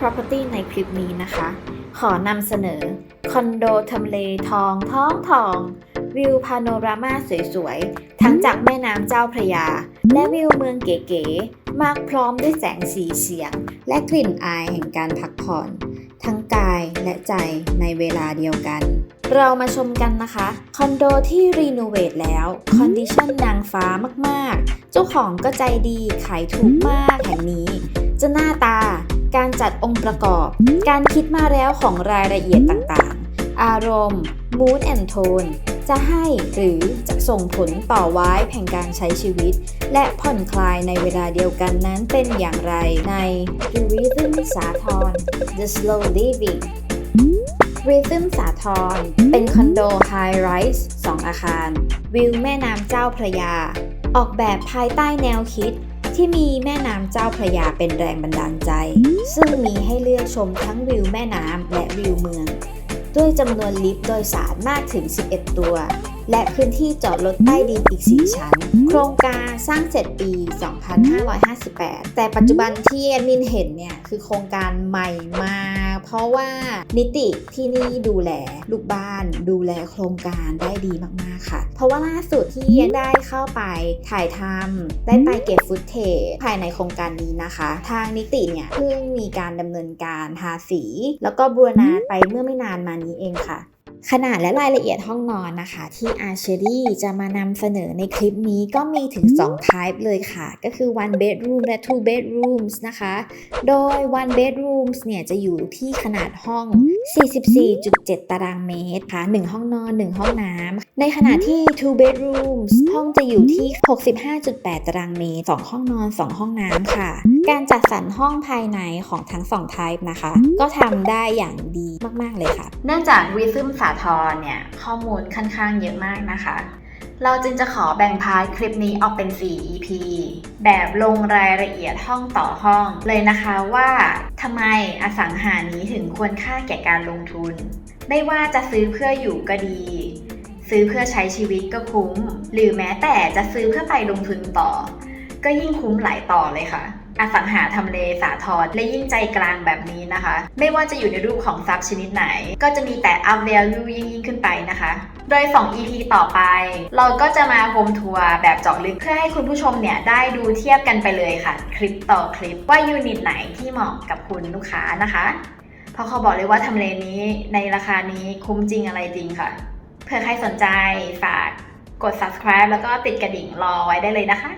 Property ในคลิปนี้นะคะ ขอนำเสนอ คอนโดทำเลทองท้องทอง วิวพาโนรามาสวยๆ ทั้งจากแม่น้ำเจ้าพระยา และวิวเมืองเก๋ๆ มากพร้อมด้วยแสงสีเสียง และกลิ่นอายแห่งการพักผ่อน ทั้งกายและใจในเวลาเดียวกัน เรามาชมกันนะคะ คอนโดที่รีโนเวทแล้ว คอนดิชันนางฟ้ามากๆ เจ้าของก็ใจดีขายถูกมากแห่งนี้จะหน้าตา การจัดองค์ประกอบ การคิดมาแล้วของรายละเอียดต่างๆ อารมณ์ mood and tone จะให้หรือจะส่งผลต่อวายแห่งการใช้ชีวิต และผ่อนคลายในเวลาเดียวกันนั้นเป็นอย่างไรใน The Rhythm สาทร The Slow Living Rhythm สาทรเป็นคอนโด High Rise 2 อาคาร วิวแม่น้ำเจ้าพระยา ออกแบบภายใต้แนวคิด ที่มีแม่น้ำเจ้าพระยาเป็นแรงบันดาลใจ ซึ่งมีให้เลือกชมทั้งวิวแม่น้ำและวิวเมือง ด้วยจำนวนลิฟต์โดยสารมากถึง 11 ตัว และพื้นที่จอดรถใต้ดินอีก 4 ชั้น โครงการสร้างเสร็จปี 2558 แต่ปัจจุบันที่แอดมินเห็นเนี่ยคือโครงการใหม่มากเพราะว่านิติที่นี่ดูแลลูกบ้านดูแลโครงการได้ดีมากๆค่ะ เพราะว่าล่าสุดที่ได้เข้าไปถ่ายทำได้ไปเก็บฟุตเทจภายในโครงการนี้นะคะ ทางนิติเนี่ยเพิ่งมีการดำเนินการทาสี แล้วก็บูรณะไปเมื่อไม่นานมานี้เองค่ะ ขนาดและรายละเอียดห้องนอนนะคะ ที่ a r c h e r y จะมานำเสนอในคลิปนี้ก็มีถึง 2 type เลยค่ะ ก็คือ one bedroom และ two bedrooms นะคะ โดย one bedrooms เนี่ยจะอยู่ที่ขนาดห้อง 44.7 ตารางเมตรค่ะ 1 ห้องนอน 1 ห้องน้ำ ในขณะที่ two bedrooms ห้องจะอยู่ที่ 65.8 ตารางเมตร 2 ห้องนอน 2 ห้องน้ำค่ะ การจัดสรรห้องภายในของทั้ง2 type นะคะ ก็ทำได้อย่างดีมากๆเลยค่ะ เนื่องจาก Rhythm สาทรเนี่ยข้อมูลค่อนข้างเยอะมากนะคะ เราจึงจะขอแบ่งพาร์ทคลิปนี้ออกเป็น 4 EP แบบลงรายละเอียดห้องต่อห้องเลยนะคะว่าทำไมอสังหานี้ถึงควรค่าแก่การลงทุนไม่ว่าจะซื้อเพื่ออยู่ก็ดี ซื้อเพื่อใช้ชีวิตก็คุ้ม หรือแม้แต่จะซื้อเพื่อไปลงทุนต่อ ก็ยิ่งคุ้มหลายต่อเลยค่ะ อสังหาทำเลสาทรและยิ่งใจกลางแบบนี้นะคะ ไม่ว่าจะอยู่ในรูปของทรัพย์ชนิดไหน ก็จะมีแต่ up value ยิ่งยิ่งขึ้นไปนะคะ โดย 2 EP ต่อไป เราก็จะมาโฮมทัวร์แบบเจาะลึกเพื่อให้คุณผู้ชมเนี่ยได้ดูเทียบกันไปเลยค่ะ คลิปต่อคลิปว่ายูนิตไหนที่เหมาะกับคุณลูกค้านะคะเพราะเขาบอกเลยว่าทำเลนี้ในราคานี้คุ้มจริงอะไรจริงค่ะเผื่อใครสนใจฝากกด subscribe แล้วก็ติดกระดิ่งรอไว้ได้เลยนะคะ